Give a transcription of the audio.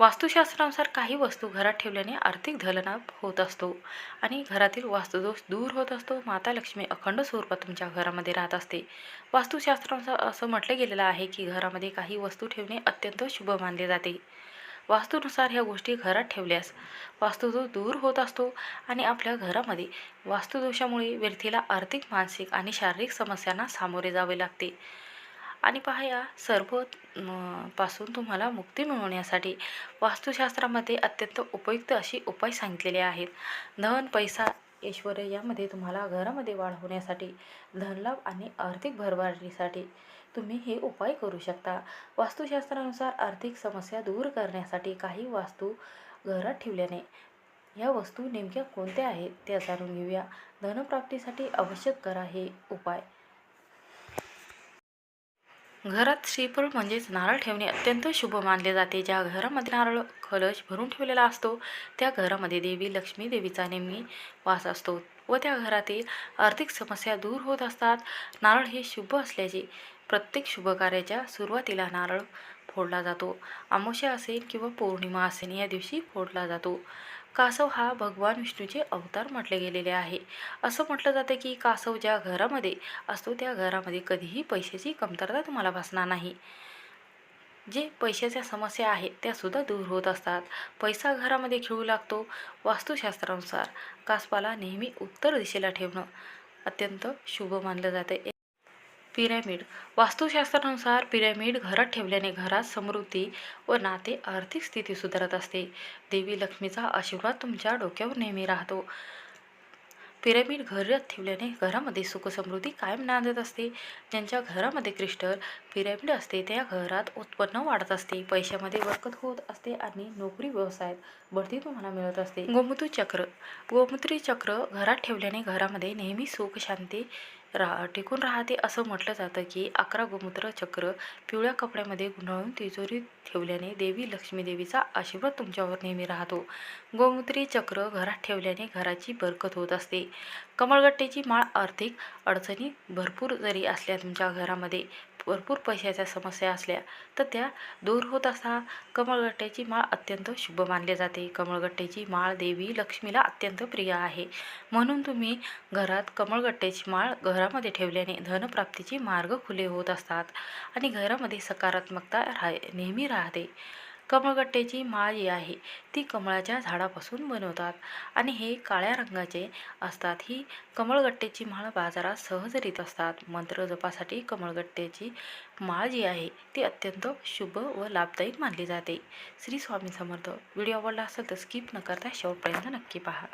वास्तुशास्त्रानुसार काही वस्तू घरात ठेवल्याने आर्थिक धनलाभ होत असतो आणि घरातील वास्तुदोष दूर होत असतो. माता लक्ष्मी अखंड स्वरूपात तुमच्या घरामध्ये राहत असते. वास्तुशास्त्रानुसार असं म्हटलं गेलेलं आहे की घरामध्ये काही वस्तू ठेवणे अत्यंत शुभ मानले जाते. वास्तूनुसार ह्या गोष्टी घरात ठेवल्यास वास्तुदोष दूर होत असतो आणि आपल्या घरामध्ये वास्तुदोषामुळे व्यक्तीला आर्थिक मानसिक आणि शारीरिक समस्यांना सामोरे जावे लागते. आणि पहा या सर्वपासून तुम्हाला मुक्ती मिळवण्यासाठी वास्तुशास्त्रामध्ये अत्यंत उपयुक्त अशी उपाय सांगितलेले आहेत. धन पैसा ऐश्वर यामध्ये तुम्हाला घरामध्ये वाढ होण्यासाठी धनलाभ आणि आर्थिक भरभराटीसाठी तुम्ही हे उपाय करू शकता. वास्तुशास्त्रानुसार आर्थिक समस्या दूर करण्यासाठी काही वास्तू घरात ठेवल्याने या वस्तू नेमक्या कोणत्या आहेत त्या जाणून घेऊया. धनप्राप्तीसाठी आवश्यक करा हे उपाय. घरात श्रीफळ म्हणजेच नारळ ठेवणे अत्यंत शुभ मानले जाते. ज्या घरामध्ये नारळ कलश भरून ठेवलेला असतो त्या घरामध्ये देवी लक्ष्मी देवीचा नेहमी वास असतो व त्या घरातील आर्थिक समस्या दूर होत असतात. नारळ हे शुभ असल्याचे प्रत्येक शुभ कार्याच्या सुरुवातीला नारळ फोडला जातो. अमावस्या असेल किंवा पौर्णिमा असेल या दिवशी फोडला जातो. कासव हा भगवान विष्णूचे अवतार म्हटले गेलेले आहे. असं म्हटलं जातं की कासव ज्या घरामध्ये असतो त्या घरामध्ये कधीही पैशाची कमतरता तुम्हाला भासणार नाही. जे पैशाच्या समस्या आहेत त्यासुद्धा दूर होत असतात. पैसा घरामध्ये खेळू लागतो. वास्तुशास्त्रानुसार कासपाला नेहमी उत्तर दिशेला ठेवणं अत्यंत शुभ मानलं जाते. पिरॅमिड. वास्तुशास्त्रानुसार पिरॅमिड घरात ठेवल्याने घरात समृद्धी व नाते आर्थिक स्थिती सुधारत असते. देवी लक्ष्मीचा आशीर्वाद तुमच्या डोक्यावर नेहमी राहतो. पिरॅमिड घरात ठेवल्याने घरामध्ये सुखसमृद्धी कायम नांदत असते. ज्यांच्या घरामध्ये क्रिस्टल पिरॅमिड असते त्या घरात उत्पन्न वाढत असते. पैशामध्ये बरकत होत असते आणि नोकरी व्यवसायात बढती तुम्हाला मिळत असते. गोमूत्र चक्र. गोमूत्री चक्र घरात ठेवल्याने घरामध्ये नेहमी सुख शांती रा टिकून राहते. असं म्हटलं जातं की अकरा गोमूत्र चक्र पिवळ्या कपड्यामध्ये गुंडाळून तिजोरीत ठेवल्याने देवी लक्ष्मी देवीचा आशीर्वाद तुमच्यावर नेहमी राहतो. गोमूत्री चक्र घरात ठेवल्याने घराची बरकत होत असते. कमळगट्टेची माळ आर्थिक अडचणी भरपूर जरी असल्या तुमच्या घरामध्ये भरपूर पैशाच्या समस्या असल्या तर त्या दूर होत असता कमळगट्ट्याची माळ अत्यंत शुभ मानले जाते. कमळगट्ट्याची माळ देवी लक्ष्मीला अत्यंत प्रिय आहे. म्हणून तुम्ही घरात कमळगट्ट्याची माळ घरामध्ये ठेवल्याने धनप्राप्तीचे मार्ग खुले होत असतात आणि घरामध्ये सकारात्मकता राह नेहमी राहते. कमळगट्ट्याची माळ जी आहे ती कमळाच्या झाडापासून बनवतात. आणि हे काळ्या रंगाचे असतात. ही कमळगट्ट्याची माळ बाजारात सहज येत असतात. मंत्र जपासाठी कमळगट्ट्याची माळ जी आहे ती अत्यंत शुभ व लाभदायी मानली जाते. श्री स्वामी समर्थ. व्हिडिओ आवडला असेल तर स्किप न करता शेवटपर्यंत नक्की पहा.